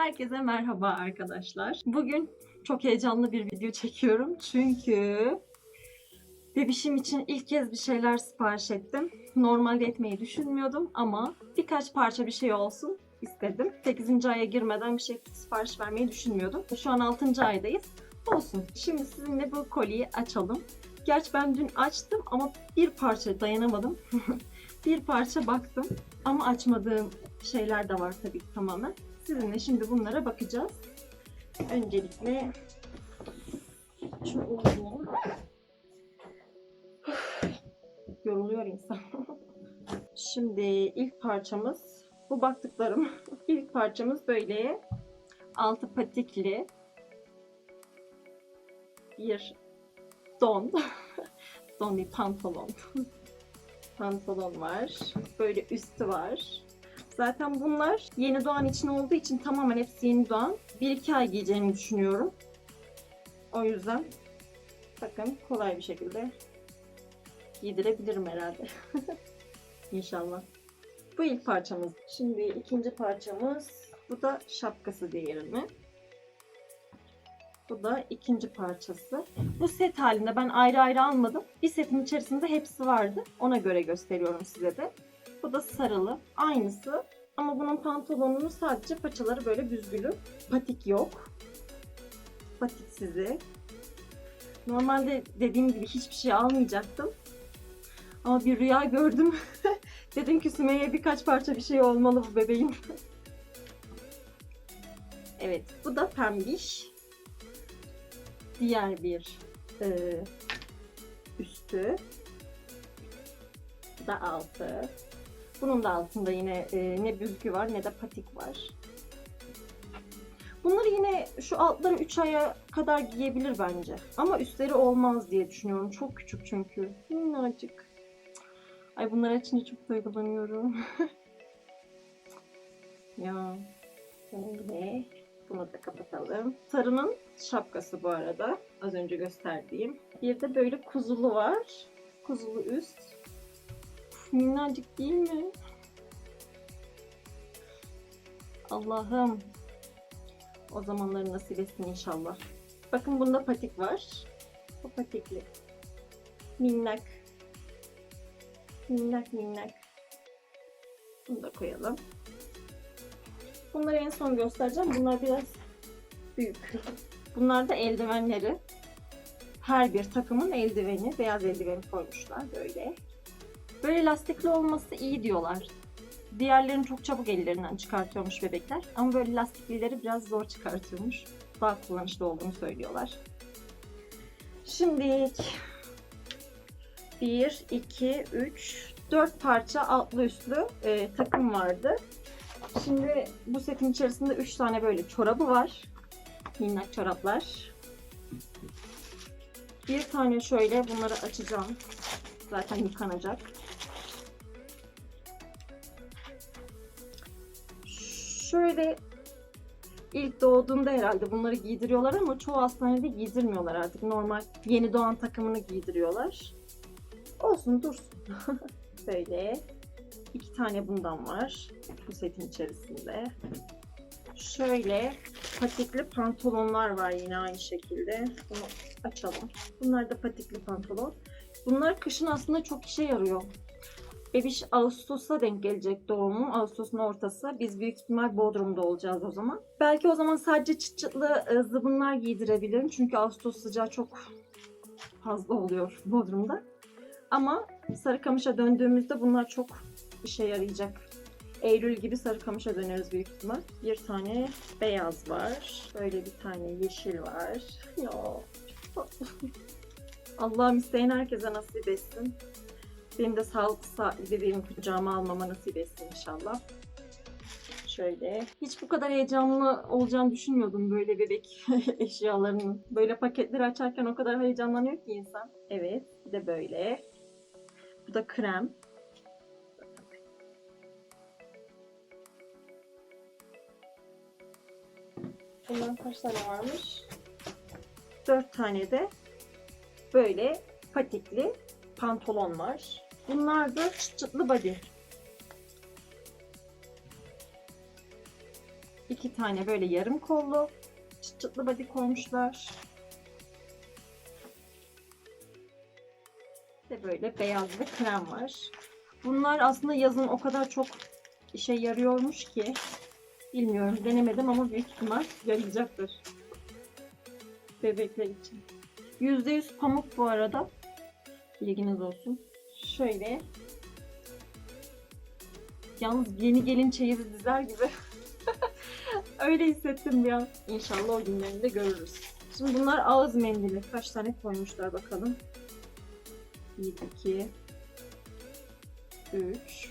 Herkese merhaba arkadaşlar. Bugün çok heyecanlı bir video çekiyorum. Çünkü bebişim için ilk kez bir şeyler sipariş ettim. Normalde etmeyi düşünmüyordum ama birkaç parça bir şey olsun istedim. 8. aya girmeden bir şey sipariş vermeyi düşünmüyordum. Şu an 6. aydayız. Olsun. Şimdi sizinle bu koliyi açalım. Gerçi ben dün açtım ama bir parça dayanamadım. bir parça baktım ama açmadığım şeyler de var tabii tamamen. Sizinle şimdi bunlara bakacağız. Öncelikle şu uzun. Yoruluyor insan. şimdi ilk parçamız bu baktıklarım. İlk parçamız böyle altı patikli bir don. don bir pantolon. pantolon var. Böyle üstü var. Zaten bunlar yeni doğan için olduğu için tamamen hepsi yeni doğan. 1-2 ay giyeceğimi düşünüyorum. O yüzden bakın kolay bir şekilde giydirebilirim herhalde. İnşallah. Bu ilk parçamız. Şimdi ikinci parçamız. Bu da şapkası diğerini. Bu da ikinci parçası. Bu set halinde ben ayrı ayrı almadım. Bir setin içerisinde hepsi vardı. Ona göre gösteriyorum size de. Bu da sarılı. Aynısı. Ama bunun pantolonunun sadece paçaları böyle büzgülü. Patik yok. Patiksizi. Normalde dediğim gibi hiçbir şey almayacaktım. Ama bir rüya gördüm. Dedim ki Sümeyye birkaç parça bir şey olmalı bu bebeğin. evet bu da pembiş. Diğer bir e, üstü. Bu da altı. Bunun da altında yine e, ne büzgü var ne de patik var. Bunları yine şu altları 3 aya kadar giyebilir bence. Ama üstleri olmaz diye düşünüyorum. Çok küçük çünkü. Minnacık. Ay bunlar açınca çok duygulanıyorum. ya. Böyle. Bunu da kapatalım. Sarının şapkası bu arada. Az önce gösterdiğim. Bir de böyle kuzulu var. Kuzulu üst. Minnacık değil mi? Allah'ım. O zamanları nasip etsin inşallah. Bakın bunda patik var. Bu patikli. Minnak. Minnak minnak. Bunu da koyalım. Bunları en son göstereceğim. Bunlar biraz büyük. Bunlar da eldivenleri. Her bir takımın eldiveni, beyaz eldiveni koymuşlar böyle. Böyle lastikli olması iyi diyorlar. Diğerlerini çok çabuk ellerinden çıkartıyormuş bebekler. Ama böyle lastiklileri biraz zor çıkartıyormuş. Daha kullanışlı olduğunu söylüyorlar. Şimdi 1, 2, 3, 4 parça altlı üstlü e, takım vardı. Şimdi bu setin içerisinde 3 tane böyle çorabı var. Minnak çoraplar. Bir tane şöyle bunları açacağım. Zaten yıkanacak. Şöyle ilk doğduğunda herhalde bunları giydiriyorlar ama çoğu hastanede giydirmiyorlar artık. Normal yeni doğan takımını giydiriyorlar. Olsun dursun. Böyle iki tane bundan var bu setin içerisinde. Şöyle patikli pantolonlar var yine aynı şekilde. Bunu açalım. Bunlar da patikli pantolon. Bunlar kışın aslında çok işe yarıyor. Bebiş Ağustos'a denk gelecek doğumu. Ağustos'un ortası. Biz büyük ihtimal Bodrum'da olacağız o zaman. Belki o zaman sadece çıt çıtlı e, zıbınlar giydirebilirim. Çünkü Ağustos sıcağı çok fazla oluyor Bodrum'da. Ama Sarıkamış'a döndüğümüzde bunlar çok işe yarayacak. Eylül gibi Sarıkamış'a döneriz büyük ihtimal. Bir tane beyaz var. Böyle bir tane yeşil var. Tatlı. Allah'ım isteyen herkese nasip etsin. Benim de sağlıklı saatli bebeğimi kucağıma almama nasip etsin inşallah. Şöyle. Hiç bu kadar heyecanlı olacağını düşünmüyordum böyle bebek eşyalarının. Böyle paketleri açarken o kadar heyecanlanıyor ki insan. Evet. Bir de böyle. Bu da krem. Bundan kaç tane varmış? Dört tane de böyle patikli pantolon var. Bunlar da çıt çıtlı body. iki tane böyle yarım kollu çıt çıtlı body koymuşlar. Ve böyle beyaz bir krem var. Bunlar aslında yazın o kadar çok işe yarıyormuş ki bilmiyorum denemedim ama büyük ihtimal yarayacaktır. Bebekler için. %100 pamuk bu arada. Bilginiz olsun. Şöyle. Yalnız yeni gelin çeyizi dizer gibi. Öyle hissettim an. İnşallah o günlerini de görürüz. Şimdi bunlar ağız mendili. Kaç tane koymuşlar bakalım. 1, 2, 3,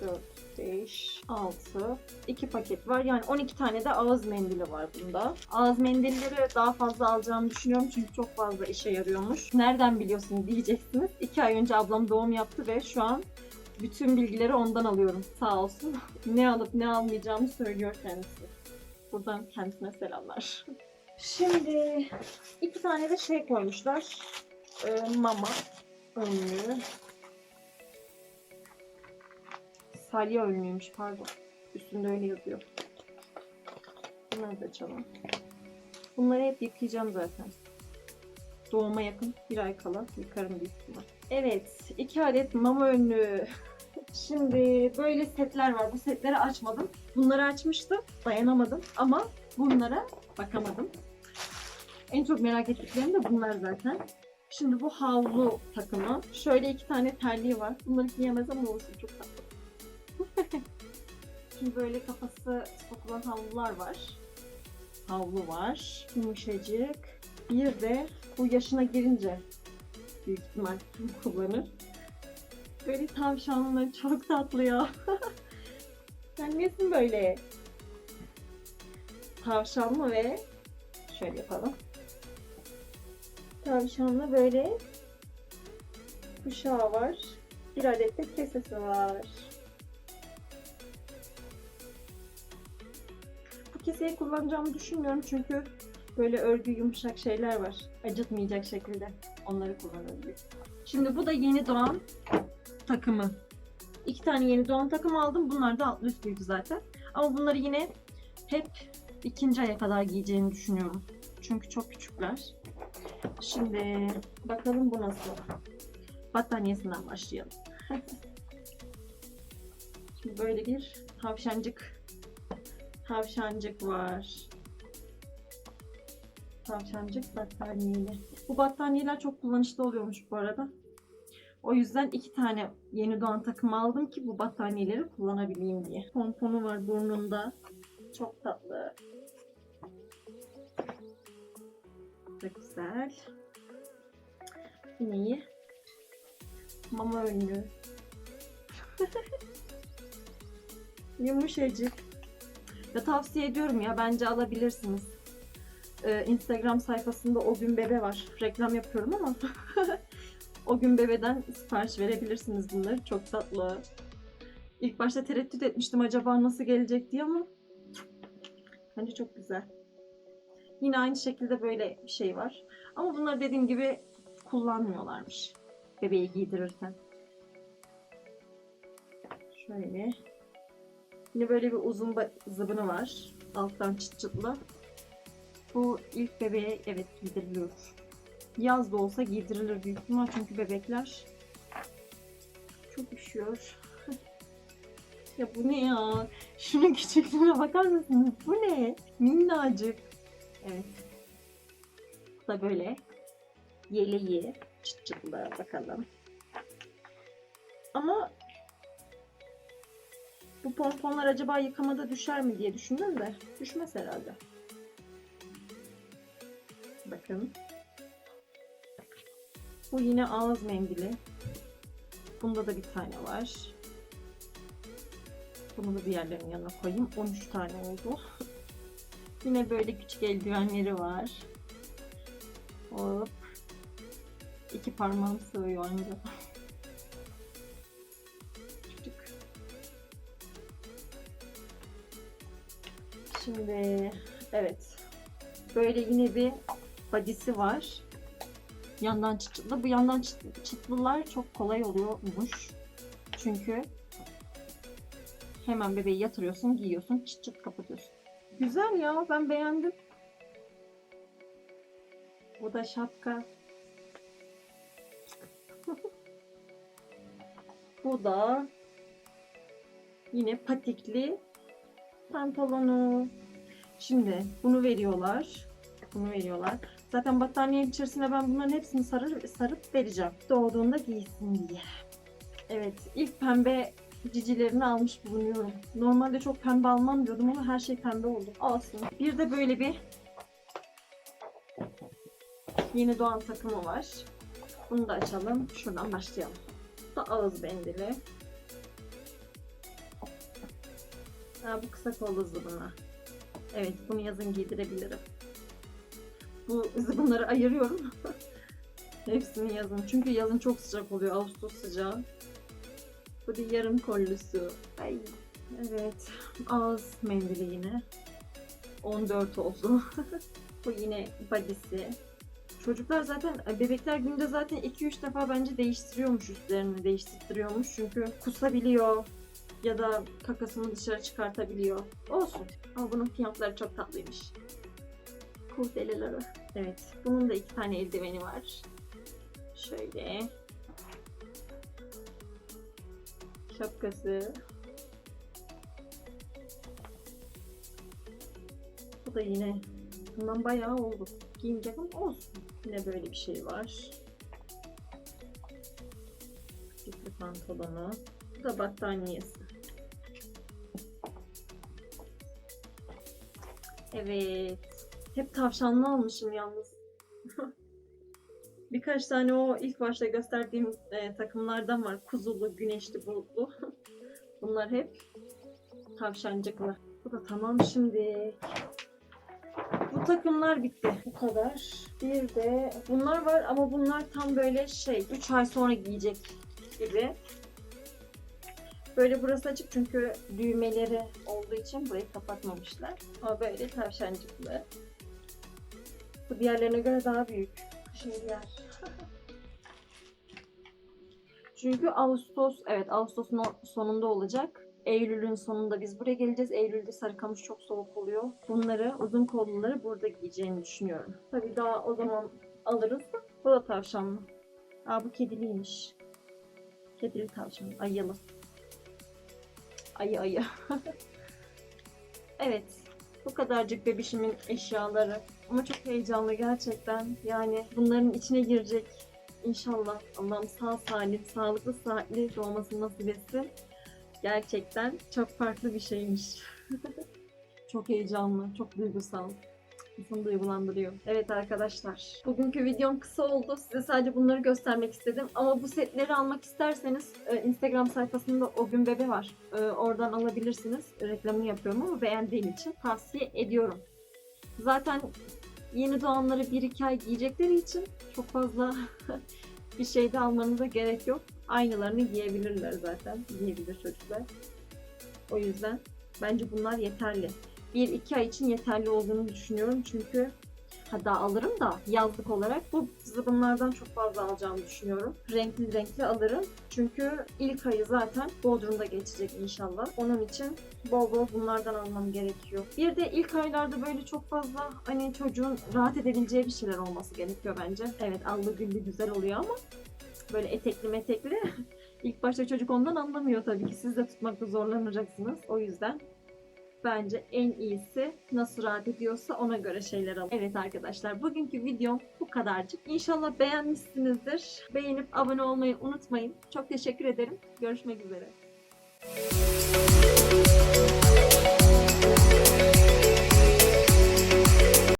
4, 5, 6, 2 paket var. Yani 12 tane de ağız mendili var bunda. Ağız mendilleri daha fazla alacağımı düşünüyorum çünkü çok fazla işe yarıyormuş. Nereden biliyorsun diyeceksiniz. 2 ay önce ablam doğum yaptı ve şu an bütün bilgileri ondan alıyorum. Sağ olsun. ne alıp ne almayacağımı söylüyor kendisi. Buradan kendisine selamlar. Şimdi iki tane de şey koymuşlar. Ee, mama önlüğü. Salya önlüğüymüş pardon. Üstünde öyle yazıyor. Bunları da açalım. Bunları hep yıkayacağım zaten. Doğuma yakın bir ay kala yıkarım büyük ihtimal. Evet, iki adet mama önlüğü. Şimdi böyle setler var. Bu setleri açmadım. Bunları açmıştım. Dayanamadım ama bunlara bakamadım. En çok merak ettiklerim de bunlar zaten. Şimdi bu havlu takımı. Şöyle iki tane terliği var. Bunları giyemez ama olsun çok tatlı. Şimdi böyle kafası sokulan havlular var. Havlu var. Yumuşacık. Bir de bu yaşına girince büyük ihtimal kullanır. Böyle tavşanlı çok tatlı ya. Sen nesin böyle? Tavşanlı ve şöyle yapalım. Tavşanlı böyle kuşağı var. Bir adet de kesesi var. Keseyi kullanacağımı düşünmüyorum çünkü böyle örgü yumuşak şeyler var. Acıtmayacak şekilde onları kullanabilirim. Şimdi bu da yeni doğan takımı. İki tane yeni doğan takım aldım. Bunlar da altlı üstlüydü zaten. Ama bunları yine hep ikinci aya kadar giyeceğimi düşünüyorum. Çünkü çok küçükler. Şimdi bakalım bu nasıl. Battaniyesinden başlayalım. Şimdi böyle bir tavşancık tavşancık var. Tavşancık battaniyeli. Bu battaniyeler çok kullanışlı oluyormuş bu arada. O yüzden iki tane yeni doğan takım aldım ki bu battaniyeleri kullanabileyim diye. Pomponu var burnunda. Çok tatlı. Çok güzel. Yine iyi. Mama önlüğü. Yumuşacık. Ya tavsiye ediyorum ya bence alabilirsiniz. Ee, Instagram sayfasında o gün bebe var. Reklam yapıyorum ama o gün bebeden sipariş verebilirsiniz bunları. Çok tatlı. İlk başta tereddüt etmiştim acaba nasıl gelecek diye ama bence çok güzel. Yine aynı şekilde böyle bir şey var. Ama bunları dediğim gibi kullanmıyorlarmış. Bebeği giydirirken. Şöyle. Yine böyle bir uzun zıbını var. Alttan çıt çıtlı. Bu ilk bebeğe evet giydiriliyor. Yaz da olsa giydirilir büyük ihtimal çünkü bebekler çok üşüyor. ya bu ne ya? Şunun küçüklüğüne bakar mısınız? Bu ne? Minnacık. Evet. Bu da böyle yeleği çıt çıtlı bakalım. Ama bu pomponlar acaba yıkamada düşer mi diye düşündüm de düşmez herhalde. Bakın. Bu yine ağız mendili. Bunda da bir tane var. Bunu da diğerlerinin yanına koyayım. 13 tane oldu. yine böyle küçük eldivenleri var. Hop. İki parmağım sığıyor ancak. Şimdi evet. Böyle yine bir badisi var. Yandan çıtlı. Bu yandan çıt- çıtlılar çok kolay oluyormuş. Çünkü hemen bebeği yatırıyorsun, giyiyorsun, çıt çıt kapatıyorsun. Güzel ya ben beğendim. Bu da şapka. Bu da yine patikli pantolonu. Şimdi bunu veriyorlar. Bunu veriyorlar. Zaten battaniyenin içerisine ben bunların hepsini sarır, sarıp vereceğim. Doğduğunda giysin diye. Evet, ilk pembe cicilerini almış bulunuyorum. Normalde çok pembe almam diyordum ama her şey pembe oldu. Olsun. Bir de böyle bir yeni doğan takımı var. Bunu da açalım. Şuradan başlayalım. Bu da ağız bendili. Ha, bu kısa kollu zıbına. Evet, bunu yazın giydirebilirim. Bu zıbınları ayırıyorum. Hepsini yazın. Çünkü yazın çok sıcak oluyor. Ağustos sıcağı. Bu da yarım kollusu. Ay. Evet. Ağız mendili yine. 14 oldu. Bu yine badisi. Çocuklar zaten, bebekler günde zaten 2-3 defa bence değiştiriyormuş üstlerini, değiştiriyormuş. Çünkü kusabiliyor ya da kakasını dışarı çıkartabiliyor. Olsun. Ama bunun fiyatları çok tatlıymış. Kurdeleleri. Evet. Bunun da iki tane eldiveni var. Şöyle. Şapkası. Bu da yine bundan bayağı oldu. Giyinecek ama olsun. Yine böyle bir şey var. Tipli pantolonu. Bu da battaniyesi. Evet. Hep tavşanlı almışım yalnız. Birkaç tane o ilk başta gösterdiğim e, takımlardan var. Kuzulu, güneşli, bulutlu. Bunlar hep tavşancıklı. Bu da tamam şimdi. Bu takımlar bitti. Bu kadar. Bir de bunlar var ama bunlar tam böyle şey 3 ay sonra giyecek gibi. Böyle burası açık çünkü düğmeleri olduğu için burayı kapatmamışlar. Ama böyle tavşancıklı. Bu diğerlerine göre daha büyük. Şeyler. Çünkü Ağustos, evet Ağustos'un sonunda olacak. Eylül'ün sonunda biz buraya geleceğiz. Eylül'de Sarıkamış çok soğuk oluyor. Bunları, uzun kolluları burada giyeceğini düşünüyorum. Tabii daha o zaman alırız da. Bu da tavşanlı. Aa bu kediliymiş. Kedili tavşan. Ayılı. Ayı ayı. evet. Bu kadarcık bebişimin eşyaları. Ama çok heyecanlı gerçekten. Yani bunların içine girecek. İnşallah Allah'ım sağ salim, sağlıklı, sıhhatli doğmasını nasip etsin. Gerçekten çok farklı bir şeymiş. çok heyecanlı, çok duygusal. İnsanı duygulandırıyor. Evet arkadaşlar. Bugünkü videom kısa oldu. Size sadece bunları göstermek istedim. Ama bu setleri almak isterseniz e, Instagram sayfasında o gün bebe var. E, Oradan alabilirsiniz. Reklamını yapıyorum ama beğendiğim için tavsiye ediyorum. Zaten yeni doğanları 1-2 ay giyecekleri için çok fazla bir şey de almanıza gerek yok. Aynılarını giyebilirler zaten. Giyebilir çocuklar. O yüzden bence bunlar yeterli. 1-2 ay için yeterli olduğunu düşünüyorum. Çünkü hatta alırım da yazlık olarak bu zıbınlardan çok fazla alacağımı düşünüyorum. Renkli renkli alırım. Çünkü ilk ayı zaten Bodrum'da geçecek inşallah. Onun için bol bol bunlardan almam gerekiyor. Bir de ilk aylarda böyle çok fazla hani çocuğun rahat edebileceği bir şeyler olması gerekiyor bence. Evet allı güllü güzel oluyor ama böyle etekli metekli ilk başta çocuk ondan anlamıyor tabii ki. Siz de tutmakta zorlanacaksınız. O yüzden bence en iyisi nasıl rahat ediyorsa ona göre şeyler alın. Evet arkadaşlar bugünkü videom bu kadarcık. İnşallah beğenmişsinizdir. Beğenip abone olmayı unutmayın. Çok teşekkür ederim. Görüşmek üzere.